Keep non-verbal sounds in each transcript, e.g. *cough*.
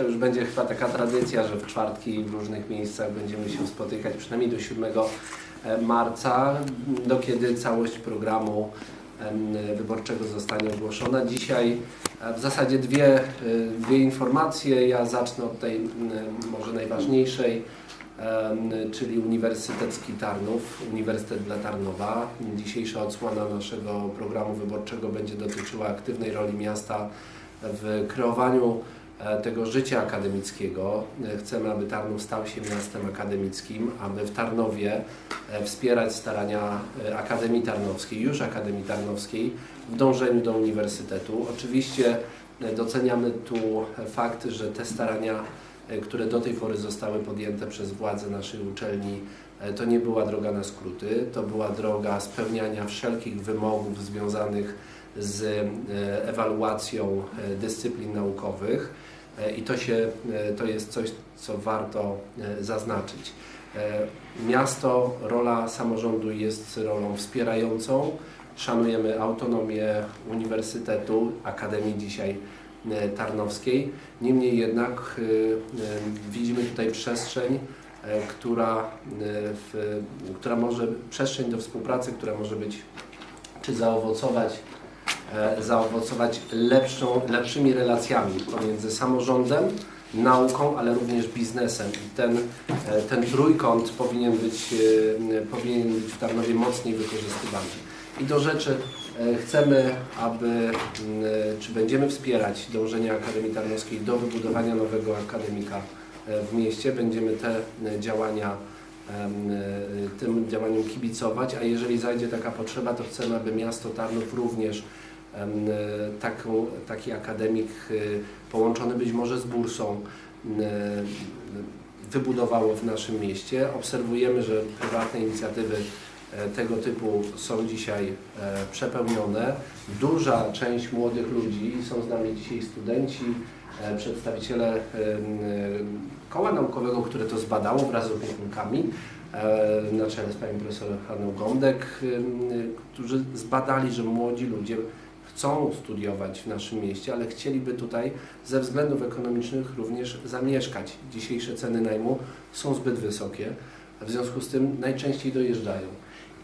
To już będzie chyba taka tradycja, że w czwartki w różnych miejscach będziemy się spotykać przynajmniej do 7 marca, do kiedy całość programu wyborczego zostanie ogłoszona. Dzisiaj e, w zasadzie dwie, e, dwie informacje. Ja zacznę od tej może najważniejszej, czyli Uniwersytecki Tarnów, Uniwersytet dla Tarnowa. Dzisiejsza odsłona naszego programu wyborczego będzie dotyczyła aktywnej roli miasta w kreowaniu e, tego życia akademickiego. E, Chcemy, aby Tarnów stał się miastem akademickim, aby w Tarnowie e, wspierać starania e, Akademii Tarnowskiej, już Akademii Tarnowskiej w dążeniu do uniwersytetu. Oczywiście e, doceniamy tu fakt, że te starania, e, które do tej pory zostały podjęte przez władze naszej uczelni, e, to nie była droga na skróty, to była droga spełniania wszelkich wymogów związanych z e, ewaluacją e, dyscyplin naukowych E, i to, się, to jest coś, co warto zaznaczyć. Miasto, rola samorządu jest rolą wspierającą. Szanujemy autonomię Uniwersytetu, Akademii dzisiaj Tarnowskiej. Niemniej jednak widzimy tutaj przestrzeń, która, w, która może, przestrzeń do współpracy, która może być czy zaowocować zaowocować lepszą, lepszymi relacjami pomiędzy samorządem, nauką, ale również biznesem. I ten, e, ten trójkąt powinien być, e, powinien być w Tarnowie mocniej wykorzystywany. I do rzeczy e, chcemy, aby, e, czy będziemy wspierać dążenia Akademii Tarnowskiej do wybudowania nowego akademika e, w mieście. Będziemy te e, działania e, tym działaniom kibicować, a jeżeli zajdzie taka potrzeba, to chcemy, aby miasto Tarnów również e, taką, taki akademik e, połączony być może z bursą e, wybudowało w naszym mieście. Obserwujemy, że prywatne inicjatywy e, tego typu są dzisiaj e, przepełnione. Duża część młodych ludzi, są z nami dzisiaj studenci, e, przedstawiciele e, koła naukowego, które to zbadało wraz z opiekunkami, e, na czele z panią profesor Hanną Gądek, którzy zbadali, że młodzi ludzie chcą studiować w naszym mieście, ale chcieliby tutaj ze względów ekonomicznych również zamieszkać. Dzisiejsze ceny najmu są zbyt wysokie, w związku z tym najczęściej dojeżdżają.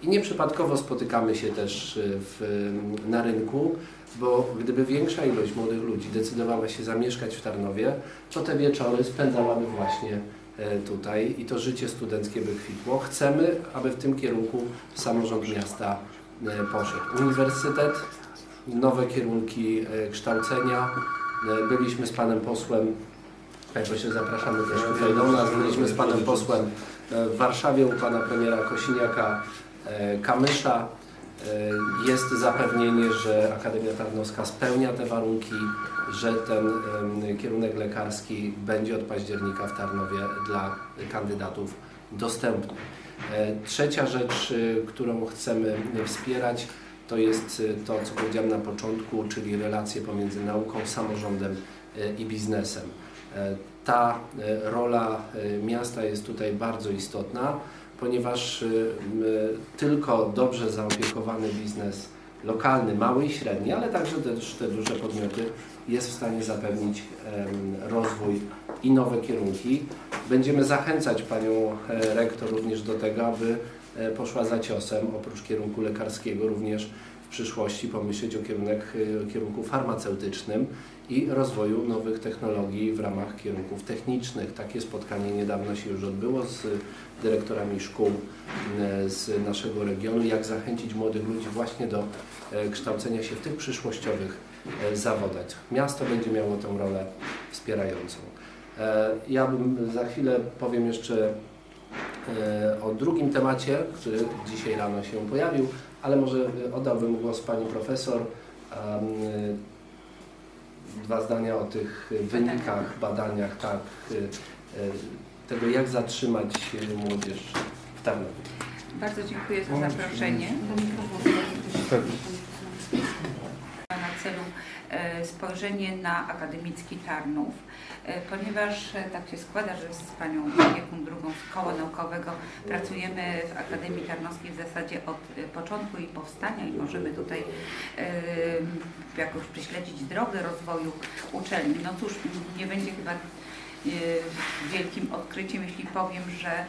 I nieprzypadkowo spotykamy się też y, w, na rynku, bo gdyby większa ilość młodych ludzi decydowała się zamieszkać w Tarnowie, to te wieczory spędzałaby właśnie e, tutaj i to życie studenckie by kwitło. Chcemy, aby w tym kierunku samorząd miasta e, poszedł. Uniwersytet, nowe kierunki e, kształcenia. E, Byliśmy z panem posłem, panie pośle, zapraszamy też tutaj do nas, byliśmy z panem posłem e, w Warszawie u pana premiera Kosiniaka Kamysza. Jest zapewnienie, że Akademia Tarnowska spełnia te warunki, że ten kierunek lekarski będzie od października w Tarnowie dla kandydatów dostępny. Trzecia rzecz, y, którą chcemy wspierać, to jest y, to, co powiedziałem na początku, czyli relacje pomiędzy nauką, samorządem y, i biznesem. E, Ta y, rola miasta jest tutaj bardzo istotna, ponieważ tylko dobrze zaopiekowany biznes lokalny, mały i średni, ale także też te duże podmioty jest w stanie zapewnić rozwój i nowe kierunki. Będziemy zachęcać Panią e, Rektor również do tego, aby poszła za ciosem, oprócz kierunku lekarskiego, również w przyszłości pomyśleć o kierunek, e, kierunku farmaceutycznym i rozwoju nowych technologii w ramach kierunków technicznych. Takie spotkanie niedawno się już odbyło z dyrektorami szkół e, z naszego regionu, jak zachęcić młodych ludzi właśnie do e, kształcenia się w tych przyszłościowych e, zawodach. Miasto będzie miało tę rolę wspierającą. E, Ja bym za chwilę powiem jeszcze e, o drugim temacie, który dzisiaj rano się pojawił, ale może e, oddałbym głos Pani Profesor. Dwa zdania o tych wynikach, badaniach, tak, e, e, tego jak zatrzymać e, młodzież w Tarnowie. Bardzo dziękuję za zaproszenie. Ma na celu e, spojrzenie na akademicki Tarnów, e, ponieważ e, tak się składa, że z panią opieką drugą z koła naukowego pracujemy w Akademii Tarnowskiej w zasadzie od e, początku jej powstania i możemy tutaj jakoś prześledzić drogę rozwoju uczelni. No cóż, nie będzie chyba wielkim odkryciem, jeśli powiem, że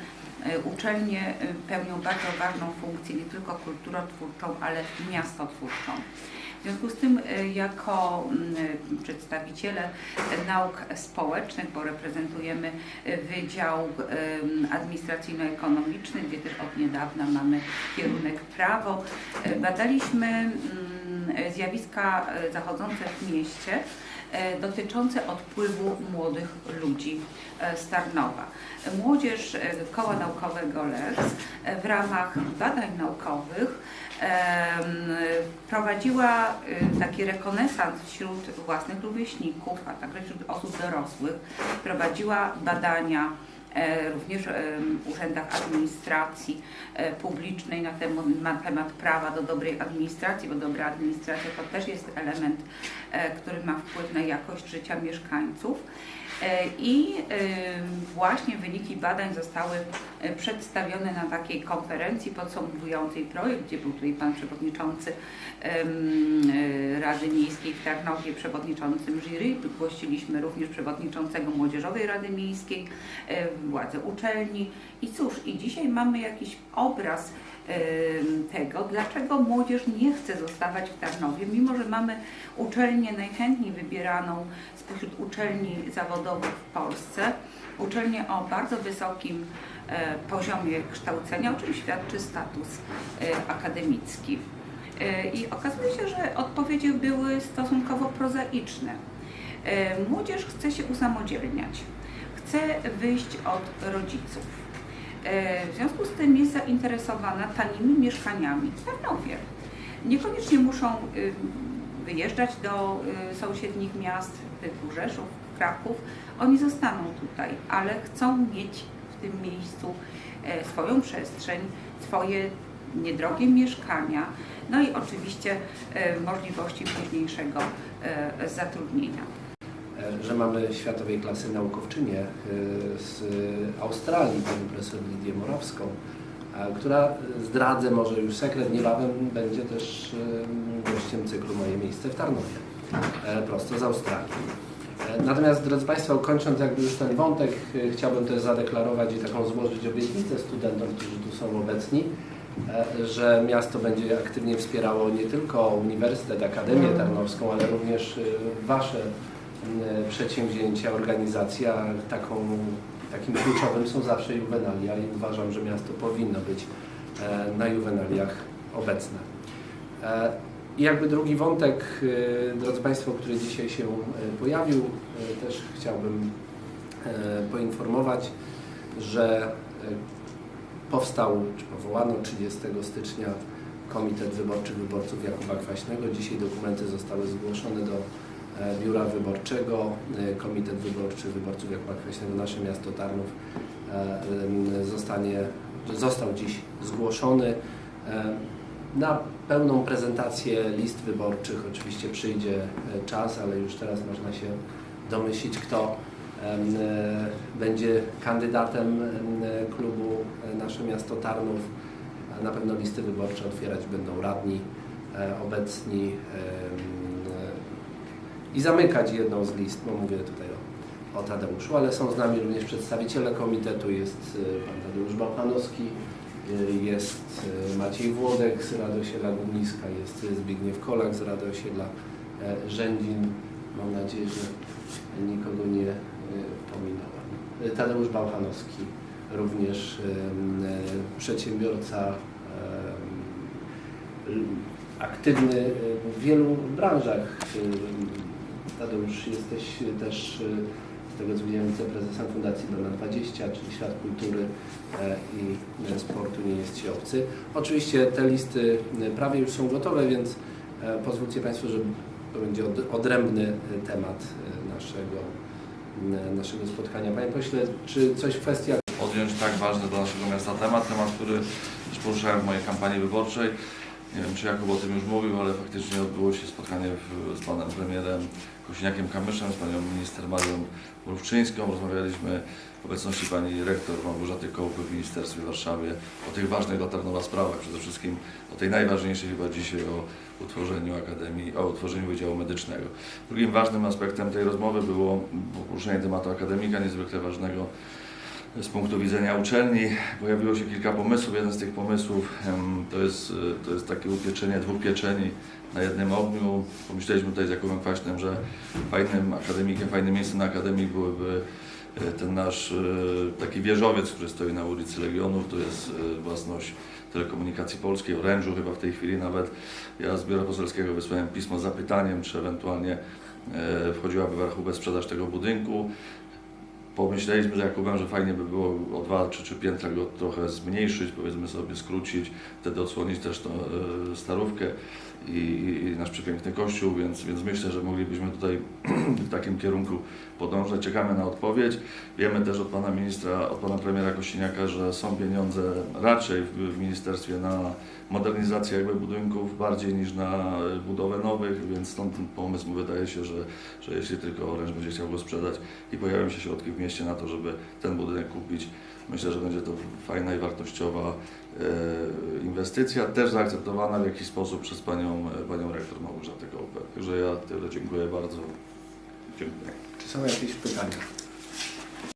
uczelnie pełnią bardzo ważną funkcję, nie tylko kulturotwórczą, ale miastotwórczą. W związku z tym, e, jako mm, przedstawiciele e, nauk społecznych, bo reprezentujemy e, Wydział Administracyjno-Ekonomiczny, gdzie też od niedawna mamy kierunek prawo, badaliśmy mm, zjawiska zachodzące w mieście dotyczące odpływu młodych ludzi z Tarnowa. Młodzież Koła Naukowego LEX e, w ramach badań naukowych prowadziła e, taki rekonesans wśród własnych rówieśników, a także wśród osób dorosłych. Prowadziła badania e, również w urzędach administracji e, publicznej na temat, na temat prawa do dobrej administracji, bo dobra administracja to też jest element, e, który ma wpływ na jakość życia mieszkańców. E, I właśnie wyniki badań zostały e, przedstawione na takiej konferencji podsumowującej projekt, gdzie był tutaj pan przewodniczący e, Rady Miejskiej w Tarnowie, przewodniczącym jury. Gościliśmy również przewodniczącego Młodzieżowej Rady Miejskiej, władze uczelni. I cóż, i dzisiaj mamy jakiś obraz tego, dlaczego młodzież nie chce zostawać w Tarnowie, mimo że mamy uczelnię najchętniej wybieraną spośród uczelni zawodowych w Polsce, uczelnię o bardzo wysokim e, poziomie kształcenia, o czym świadczy status e, akademicki. E, I okazuje się, że odpowiedzi były stosunkowo prozaiczne. Młodzież chce się usamodzielniać, chce wyjść od rodziców. E, W związku z tym jest zainteresowana tanimi mieszkaniami w Tarnowie. Niekoniecznie muszą y, wyjeżdżać do y, sąsiednich miast typu Rzeszów, Kraków. Oni zostaną tutaj, ale chcą mieć w tym miejscu e, swoją przestrzeń, swoje niedrogie mieszkania, no i oczywiście e, możliwości późniejszego zatrudnienia. E, że mamy światowej klasy naukowczynię e, z Australii, panią profesor Lidię Morawską, która zdradzę może już sekret, niebawem będzie też e, gościem cyklu Moje miejsce w Tarnowie, prosto z Australii. Natomiast, drodzy Państwo, kończąc jakby już ten wątek, chciałbym też zadeklarować i taką złożyć obietnicę studentom, którzy tu są obecni, że miasto będzie aktywnie wspierało nie tylko Uniwersytet, Akademię Tarnowską, ale również Wasze przedsięwzięcia, organizacja. Taką, takim kluczowym są zawsze juwenalia i uważam, że miasto powinno być e, na juwenaliach obecne. E, I jakby drugi wątek, e, drodzy Państwo, który dzisiaj się e, pojawił, e, też chciałbym e, poinformować, że e, powstał, czy powołano 30 stycznia Komitet Wyborczy Wyborców Jakuba Kwaśnego. Dzisiaj dokumenty zostały zgłoszone do e, Biura Wyborczego. E, Komitet Wyborczy Wyborców Jakuba Kwaśnego, nasze miasto Tarnów, e, zostanie, został dziś zgłoszony. E, Na pełną prezentację list wyborczych oczywiście przyjdzie e, czas, ale już teraz można się domyślić, kto e, będzie kandydatem em, e, klubu e, Nasze Miasto Tarnów. Na pewno listy wyborcze otwierać będą radni e, obecni e, i zamykać jedną z list, bo mówię tutaj o, o Tadeuszu, ale są z nami również przedstawiciele komitetu, jest e, pan Tadeusz Bałchanowski, e, jest e, Maciej Włodek z Radosiela Górniska, jest Zbigniew Kolak z Radosiela e, Rzędzin. Mam nadzieję, że nikogo nie pominąłem. Tadeusz Bałchanowski, również przedsiębiorca, aktywny w wielu branżach. Tadeusz, jesteś też, z tego co widziałem, wiceprezesem Fundacji Dona 20, czyli Świat Kultury e, i Sportu nie jest ci obcy. Oczywiście te listy e, prawie już są gotowe, więc e, pozwólcie Państwo, że to będzie od- odrębny temat naszego, naszego spotkania. Panie pośle, czy coś w kwestiach podjąć tak ważny dla naszego miasta temat, temat, który też poruszałem w mojej kampanii wyborczej. Nie wiem, czy Jakub o tym już mówił, ale faktycznie odbyło się spotkanie w, z panem premierem Kosiniakiem Kamyszem, z panią minister Marią Mrówczyńską. Rozmawialiśmy w obecności pani rektor Małgorzaty Kołby w Ministerstwie w Warszawie o tych ważnych dla Tarnowa sprawach, przede wszystkim o tej najważniejszej chyba dzisiaj o utworzeniu Akademii, o utworzeniu Wydziału Medycznego. Drugim ważnym aspektem tej rozmowy było poruszenie tematu akademika, niezwykle ważnego z punktu widzenia uczelni. Pojawiło się kilka pomysłów. Jeden z tych pomysłów to jest, e, to jest takie upieczenie dwóch pieczeni na jednym ogniu. Pomyśleliśmy tutaj z Jakubem Kwaśnym, że fajnym akademikiem, fajnym miejscem na akademii byłyby e, ten nasz e, taki wieżowiec, który stoi na ulicy Legionów. To jest własność Telekomunikacji Polskiej, Orężu chyba w tej chwili nawet. Ja z biura poselskiego wysłałem pismo z zapytaniem, czy ewentualnie wchodziłaby w rachubę sprzedaż tego budynku. Pomyśleliśmy z Jakubem, że fajnie by było o dwa czy trzy piętra go trochę zmniejszyć, powiedzmy sobie skrócić, wtedy odsłonić też tą e, starówkę i, i nasz przepiękny kościół, więc, więc myślę, że moglibyśmy tutaj *clears throat* w takim kierunku podążać. Czekamy na odpowiedź. Wiemy też od pana ministra, od pana premiera Kościniaka, że są pieniądze raczej w, w ministerstwie na modernizację jakby budynków bardziej niż na e, budowę nowych, więc stąd ten pomysł wydaje się, że, że jeśli tylko Oręż będzie chciał go sprzedać i pojawią się środki w mieście na to, żeby ten budynek kupić, myślę, że będzie to fajna i wartościowa e, inwestycja, też zaakceptowana w jakiś sposób przez panią, e, panią rektor Małgorzatę Kołbę. Także ja tyle dziękuję bardzo. Dziękuję. Czy są jakieś pytania?